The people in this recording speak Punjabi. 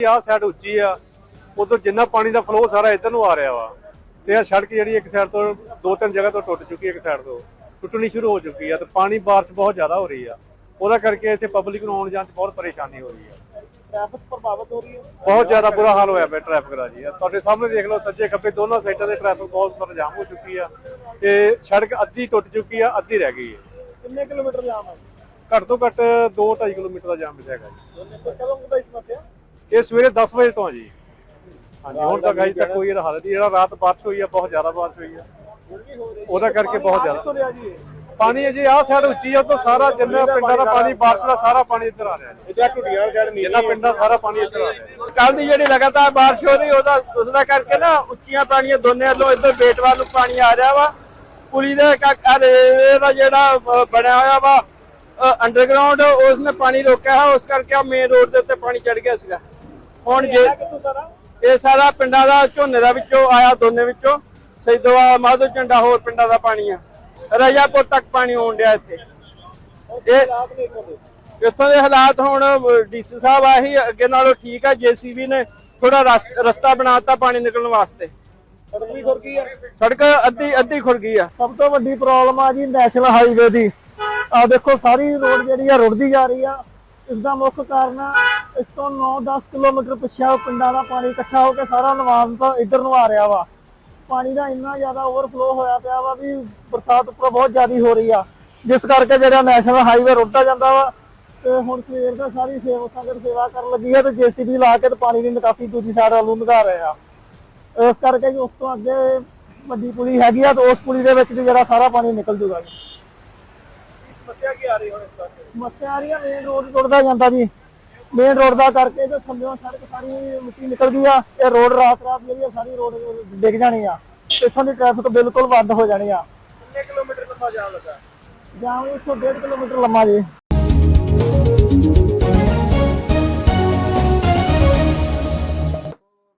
ਆਹ ਸਾਈਡ ਉੱਚੀ ਆ। ਉਦੋਂ ਜਿੰਨਾ ਪਾਣੀ ਦਾ ਫਲੋ ਸਾਰਾ ਇੱਧਰ ਨੂੰ ਆ ਰਿਹਾ ਵਾ। ਤੇ ਆ ਸੜਕ ਜਿਹੜੀ ਇੱਕ ਸਾਈਡ ਤੋਂ ਦੋ ਤਿੰਨ ਜਗ੍ਹਾ ਤੋਂ ਟੁੱਟ ਚੁੱਕੀ ਹੈ ਇੱਕ ਸਾਈਡ ਤੋਂ। ਟੁੱਟਣੀ ਸ਼ੁਰੂ ਹੋ ਚੁੱਕੀ ਆ ਤੇ ਪਾਣੀ ਬਾਰਿਸ਼ ਬਹੁਤ ਜ਼ਿਆਦਾ ਹੋ ਰਹੀ ਆ। ਉਹਦਾ ਕਰਕੇ ਇੱਥੇ ਪਬਲਿਕ ਨੂੰ ਆਉਣ ਜਾਣ 'ਚ ਬਹੁਤ ਪਰੇਸ਼ਾਨੀ ਹੋ ਰਹੀ ਆ। ਟ੍ਰੈਫਿਕ ਪ੍ਰਭਾਵਿਤ ਹੋ ਰਹੀ ਹੈ ਬਹੁਤ ਜ਼ਿਆਦਾ ਬੁਰਾ ਹਾਲ ਹੋਇਆ ਪਿਆ ਟ੍ਰੈਫਿਕ ਦਾ ਜੀ। ਤੁਹਾਡੇ ਸਾਹਮਣੇ ਦੇਖ ਲਓ ਸੱਜੇ ਖੱਬੇ ਦੋਨੋਂ ਸਾਈਡਾਂ ਤੇ ਟ੍ਰੈਫਿਕ ਬਹੁਤ ਜ਼ਿਆਦਾ ਜਾਮ ਹੋ ਚੁੱਕੀ ਆ। ਤੇ ਸੜਕ ਅੱਧੀ ਟੁੱਟ ਚੁੱਕੀ ਆ ਅੱਧੀ ਰਹਿ ਗਈ ਹੈ ਕਿੰਨੇ ਕਿਲੋਮੀਟਰ ਜਾਮ ਹੈ ਘੱਟ ਤੋਂ ਘੱਟ 2.5 ਕਿਲੋਮੀਟਰ ਦਾ ਜਾਮ ਹੈਗਾ ਜੀ। ਕਦੋਂ ਕੁ ਦਾ ਇਸ ਸਮੱਸਿਆ? ਇਹ ਸਵੇਰੇ 10 ਵਜੇ ਤੋਂ ਆ ਜੀ। ਹਾਂਜੀ ਹੁਣ ਤੱਕ ਅਜੇ ਤੱਕ ਕੋਈ ਇਹਦਾ ਹੱਲ ਨਹੀਂ ਜਿਹੜਾ ਰਾਤ ਬਾਰਿਸ਼ ਹੋਈ ਆ ਬਹੁਤ ਜ਼ਿਆਦਾ ਬਾਰਿਸ਼ ਹੋਈ ਆ। ਉਹਦਾ ਕਰਕੇ ਬਹੁਤ ਜ਼ਿਆਦਾ? ਪਾਣੀ ਅਜੇ ਆਹ ਸਾਈਡ ਉੱਚੀ ਆ ਤੋਂ ਸਾਰਾ ਜਿੰਨਾ ਪਿੰਡਾਂ ਦਾ ਪਾਣੀ ਬਾਰਿਸ਼ ਦਾ ਸਾਰਾ ਪਾਣੀ ਇੱਧਰ ਆ ਰਿਹਾ ਜੀ। ਇਹਦਾ ਟੁੱਟੀਆਂ ਸਾਈਡ ਨਹੀਂ ਜਿੰਨਾ ਪਿੰਡਾਂ ਸਾਰਾ ਪਾਣੀ ਇੱਧਰ ਆ ਰਿਹਾ ਕੱਲ ਦੀ ਜਿਹੜੀ ਲਗਾਤਾਰ ਬਾਰਿਸ਼ ਹੋ ਰਹੀ ਉਹਦਾ ਉਸਦਾ ਕਰਕੇ ਨਾ ਉੱਚੀਆਂ ਪਾਣੀਆਂ ਦੋਨੇ ਵੱਲੋਂ ਇੱਧਰ ਬੇਟਵਾਲ ਨੂੰ ਪਾਣੀ ਆ ਰਿਹਾ ਵਾ। ਪੁਲੀ ਦੇ ਦਾ ਜਿਹੜਾ ਬਣਿਆ ਹੋਇਆ ਵਾ ਅੰਡਰਗਰਾਉਂਡ ਉਸਨੇ ਪਾਣੀ ਰੋਕਿਆ ਹੈ ਉਸ ਕਰਕੇ ਮੇਨ ਰੋਡ ਦੇ ਉੱਤੇ ਪਾਣੀ ਚੜ ਗਿਆ ਸੀਗਾ। ਹੁਣ ਜੇ ਇਹ ਸਾਰਾ ਪਿੰਡਾਂ ਦਾ ਝੋਨੇ ਦਾ ਵਿੱਚੋਂ ਆਇਆ ਦੋਨੇ ਵਿੱਚੋਂ। ਸੈਦੋਆ ਮਾਧੋ ਝੰਡਾ ਹੋਰ ਪਿੰਡਾਂ ਦਾ ਪਾਣੀ ਆ। ਰਜਾਪੁਰ ਤੱਕ ਪਾਣੀ ਆਉਣ ਡਿਆ ਇੱਥੇ। ਇਹ ਇੱਥੋਂ ਦੇ। ਹਾਲਾਤ ਹੁਣ ਡੀਸੀ ਸਾਹਿਬ ਆਹੀ ਅੱਗੇ ਨਾਲੋਂ ਠੀਕ ਆ ਜੀਸੀਬੀ ਨੇ ਥੋੜਾ ਰਸਤਾ ਬਣਾਤਾ ਪਾਣੀ ਨਿਕਲਣ ਵਾਸਤੇ। ਸੜਕ ਵੀ ਖੁਰ ਗਈ ਹੈ ਸੜਕ ਅੱਧੀ ਅੱਧੀ ਖੁਰ ਗਈ ਆ। ਸਭ ਤੋਂ ਵੱਡੀ ਪ੍ਰੋਬਲਮ ਆ ਜੀ ਨੈਸ਼ਨਲ ਹਾਈਵੇ ਦੀ। ਆ ਦੇਖੋ, ਸਾਰੀ ਰੋਡ ਜਿਹੜੀ ਆ ਰੁੜਦੀ ਜਾ ਰਹੀ ਆ। ਇਸ ਦਾ ਮੁੱਖ ਕਾਰਨ ਇਸ ਤੋਂ 9-10 ਕਿਲੋਮੀਟਰ ਪਿੱਛੇ ਪਿੰਡਾਂ ਦਾ ਪਾਣੀ ਇਕੱਠਾ ਹੋ ਕੇ ਸਾਰਾ ਨਵਾਨ ਤੋਂ ਇੱਧਰ ਨੂੰ ਆ ਰਿਹਾ ਵਾ। ਪਾਣੀ ਦਾ ਇੰਨਾ ਜ਼ਿਆਦਾ ਓਵਰਫਲੋ ਹੋਇਆ ਪਿਆ ਵਾ ਵੀ ਬਰਸਾਤ ਉੱਪਰ ਬਹੁਤ ਜ਼ਿਆਦੀ ਹੋ ਰਹੀ ਆ। ਜਿਸ ਕਰਕੇ ਜਿਹੜਾ ਨੈਸ਼ਨਲ ਹਾਈਵੇ ਰੁੜਦਾ ਜਾਂਦਾ ਵਾ, ਤੇ ਹੁਣ ਸਵੇਰ ਦਾ ਸਾਰੀ ਸੇਵਾ ਸੰਗਤ ਸੇਵਾ ਕਰਨ ਲੱਗੀ ਆ ਤੇ ਜੀਸੀਬੀ ਲਾ ਕੇ ਤੇ ਪਾਣੀ ਦੀ ਨਿਕਾਸੀ ਦੂਜੀ ਸਾਈਡ ਵੱਲੋਂ ਨਿਕਾ ਰਹੇ ਆ। ਇਸ ਕਰਕੇ ਉਸ ਤੋਂ ਅੱਗੇ ਵੱਡੀ ਪੁਲੀ ਹੈਗੀ ਆ ਤੇ ਉਸ ਪੁਲੀ ਦੇ ਵਿੱਚ ਵੀ ਜਿਹੜਾ ਸਾਰਾ ਪਾਣੀ ਨਿਕਲ ਜੂਗਾ ਸਮੱਸਿਆ ਕੀ ਆ ਰਹੀ ਹੁਣ ਇਸ ਪਾਸੇ ਸਮੱਸਿਆ ਆ ਰਹੀ ਆ ਮੇਨ ਰੋਡ ਟੁੱਟਦਾ ਜਾਂਦਾ ਜੀ। ਮੇਨ ਰੋਡ ਦਾ ਕਰਕੇ ਤੇ ਸੜਕ ਸਾਰੀ ਮਿੱਟੀ ਨਿਕਲ ਗਈ ਆ ਇਹ ਰੋਡ ਰਾਤ ਰਾਤ ਜਿਹੜੀ ਆ ਸਾਰੀ ਰੋਡ ਡਿੱਗ ਜਾਣੀ ਆ। ਇੱਥੋਂ ਦੀ ਟ੍ਰੈਫਿਕ ਬਿਲਕੁਲ ਬੰਦ ਹੋ ਜਾਣੀ ਆ। ਕਿੰਨੇ ਕਿਲੋਮੀਟਰ ਲੰਮਾ ਜਾਮ ਲੱਗਾ? ਜਾਂ ਇੱਥੋਂ 1.5 ਕਿਲੋਮੀਟਰ ਲੰਮਾ ਜੀ।